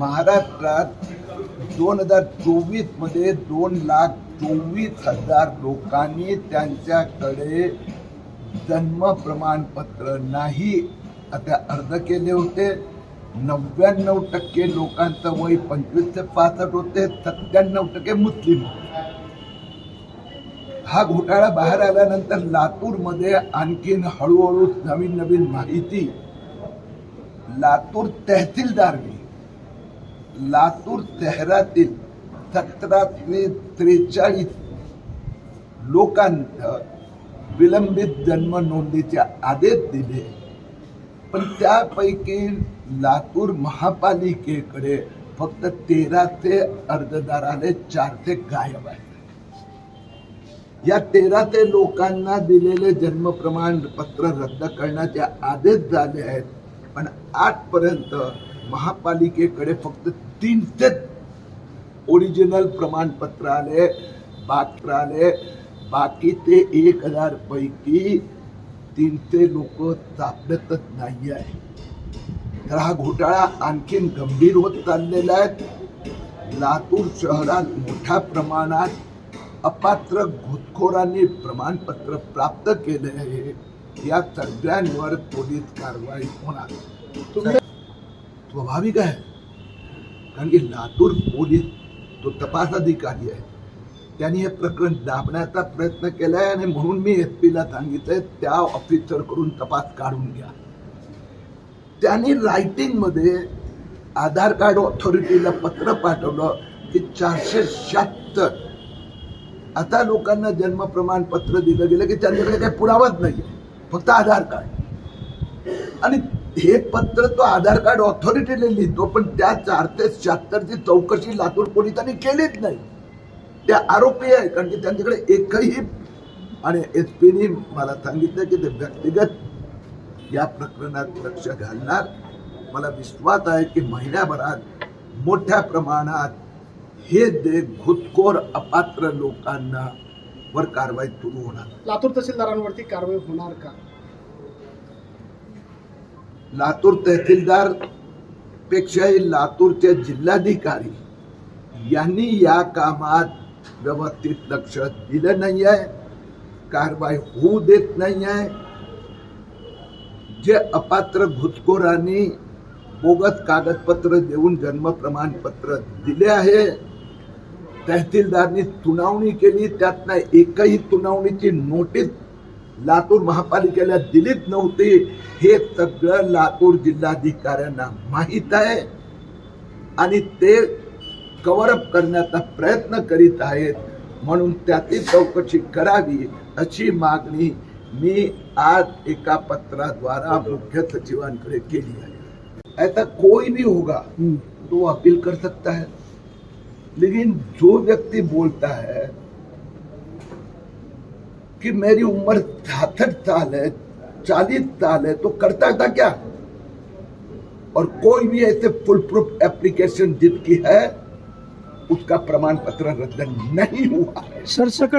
महाराष्ट्रात दोन हजार चोवीसमध्ये दोन लाख चोवीस हजार लोकांनी त्यांच्याकडे जन्म प्रमाणपत्र नाही. आता अर्ज केले होते. नव्याण्णव टक्के लोकांचं वय पंचवीस ते पासष्ट होते. सत्त्याण्णव टक्के मुस्लिम हा घोटाळा बाहेर आल्यानंतर लातूरमध्ये आणखीन हळूहळू नवीन नवीन माहिती. लातूर तहसीलदारनी लातूर शहरातील सतरा ते त्रेचाळीस लोकांना विलंबित जन्म नोंदीचे आदेश दिले. पण त्यापैकी लातूर महापालिकेकडे फक्त तेरा ते अर्जदार आले चारचे गायब आहेत. या तेरा ते लोकांना दिलेले जन्म प्रमाणपत्र रद्द करण्याचे आदेश झाले आहेत. पण आजपर्यंत महापालिकेकडे फक्त तीनशेच ओरिजिनल प्रमाणपत्र आले बाकी आले बाकी ते एक हजार पैकी तीनशे लोक सापडतच नाही आहे तर हा घोटाळा आणखीन गंभीर होत चाललेला आहे. लातूर शहरात मोठ्या प्रमाणात अपात्र घुसखोरांनी प्रमाणपत्र प्राप्त केले आहे. या सगळ्यांवर पोलीस कारवाई होणार. स्वाभाविक आहे. कारण की लातूर पोलीस तो तपास अधिकारी आहे त्यांनी हे प्रकरण दाबण्याचा प्रयत्न केलाय आणि म्हणून मी एस पीला सांगितलंय त्या ऑफिसरकडून तपास काढून घ्या. त्यांनी रायटिंगमध्ये आधार कार्ड ऑथॉरिटीला पत्र पाठवलं की चारशे शहात्तर. आता लोकांना जन्म प्रमाणपत्र दिलं गेलं की त्यांच्याकडे काही पुरावाच नाही फक्त आधार कार्ड. आणि हे पत्र तो आधार कार्ड ऑथॉरिटीने लिहितो पण त्या चार ते शहात्तरची चौकशी लातूर पोलिसांनी केलीच नाही. ते आरोपी आहे कारण की त्यांच्याकडे एकही आणि एस पीने मला सांगितलं की ते व्यक्तिगत या प्रकरणात लक्ष घालणार. मला विश्वास आहे की महिन्याभरात मोठ्या प्रमाणात हे दे घुसखोर अपात्र लोकांना वर कारवाई सुरू होणार. लातूर तहसीलदारांवरती कारवाई होणार का? लातूर तहसीलदार पेक्षाही लातूरचे जिल्हाधिकारी यांनी या कामात व्यवस्थित लक्ष दिलं नाही आहे कारवाई होऊ देत नाही आहे जे अपात्र घुसखोरांनी बोगस कागदपत्र देऊन जन्म प्रमाणपत्र दिले आहे तहसीलदारनी सुनावणी केली त्यातनं एकही सुनावणीची नोटीस लातूर महापालिकेला दिलीच नव्हती. हे सगळं लातूर जिल्हाधिकाऱ्यांना माहीत आहे. आणि ते कव्हरअप करण्याचा प्रयत्न करीत आहेत. म्हणून त्याची चौकशी करावी अशी मागणी मी आज एका पत्राद्वारा मुख्य सचिवांकडे केली आहे. ऐसा कोई भी होगा तो अपील कर सकता है. लेकिन जो व्यक्ति बोलता है कि मेरी उम्र छाछठ साल है, चालीस साल है तो करता था क्या? और कोई भी ऐसे फुल प्रूफ एप्लीकेशन जिसकी है, उसका प्रमाण पत्र रद्द नहीं हुआ है। सरसकट